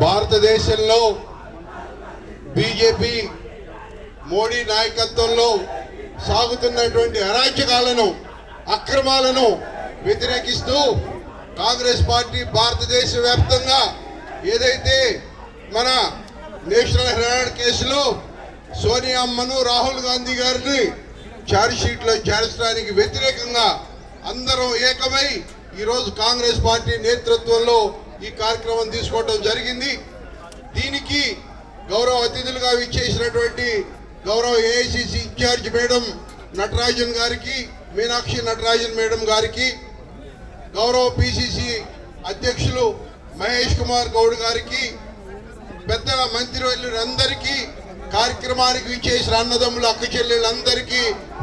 భారతదేశంలో బీజేపీ మోడీ నాయకత్వంలో సాగుతున్నటువంటి అరాచకాలను అక్రమాలను వ్యతిరేకిస్తూ కాంగ్రెస్ పార్టీ భారతదేశ వ్యాప్తంగా ఏదైతే మన నేషనల్ హెరాల్డ్ కేసులో సోనియా అమ్మను రాహుల్ గాంధీ గారిని ఛార్జ్షీట్లో చేర్చడానికి వ్యతిరేకంగా అందరం ఏకమై ఈరోజు కాంగ్రెస్ పార్టీ నేతృత్వంలో ఈ కార్యక్రమం తీసుకోవడం జరిగింది. దీనికి గౌరవ అతిథులుగా విచ్చేసినటువంటి గౌరవ ఏఐసిసి ఇన్ఛార్జ్ మేడం నటరాజన్ గారికి మీనాక్షి నటరాజన్ మేడం గారికి గౌరవ పిసిసి అధ్యక్షులు మహేష్ కుమార్ గౌడ్ గారికి పెద్దల మంత్రివర్యులందరికీ కార్యక్రమానికి విచ్చేసిన అన్నదమ్ములు అక్క చెల్లెళ్ళందరికీ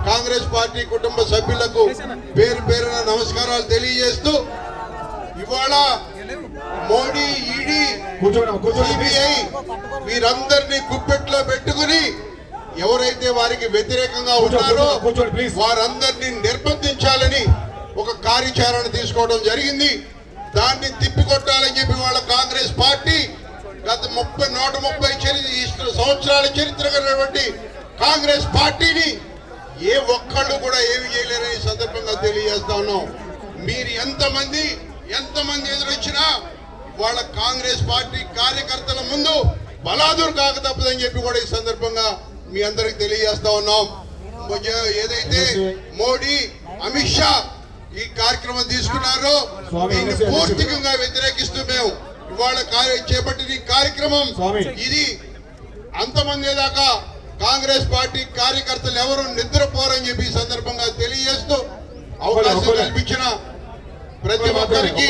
కాంగ్రెస్ పార్టీ కుటుంబ సభ్యులకు పేరు పేరున నమస్కారాలు తెలియజేస్తూ ఇవాళ మోడీ ఈడీ. సిబిఐ వీరందరినీ గుప్పెట్లో పెట్టుకుని ఎవరైతే వారికి వ్యతిరేకంగా ఉన్నారో. వారందరినీ నిర్బంధించాలని ఒక కార్యాచరణ తీసుకోవడం జరిగింది దాన్ని తిప్పికొట్టాలని చెప్పి వాళ్ళ కాంగ్రెస్ పార్టీ గత ముప్పై నూట ముప్పై చరిత్ర సంవత్సరాల చరిత్ర కలిగినటువంటి కాంగ్రెస్ పార్టీని ఏ ఒక్కళ్ళు కూడా ఏమి చేయలేరని సందర్భంగా తెలియజేస్తా ఉన్నాం మీరు ఎంతమంది ఎంతమంది ఎదురొచ్చినా వాళ్ళ కాంగ్రెస్ పార్టీ కార్యకర్తల ముందు బలాదురు కాక తప్పదని చెప్పి కూడా ఈ సందర్భంగా మీ అందరికి తెలియజేస్తా ఉన్నాం ఏదైతే మోడీ అమిత్ షా ఈ కార్యక్రమం తీసుకున్నారో దీన్ని పూర్తికంగా వ్యతిరేకిస్తూ మేము ఇవాళ చేపట్టిన ఈ కార్యక్రమం. ఇది అంతమంది దాకా కాంగ్రెస్ పార్టీ కార్యకర్తలు ఎవరు నిద్రపోరని చెప్పి సందర్భంగా తెలియజేస్తూ అవకాశం. కల్పించిన ప్రతి ఒక్కరికి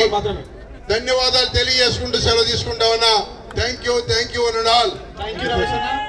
ధన్యవాదాలు తెలియజేసుకుంటూ సెలవు తీసుకుంటామన్నా. థ్యాంక్ యూ థ్యాంక్ యూ అని ఆల్ థ్యాంక్ యూ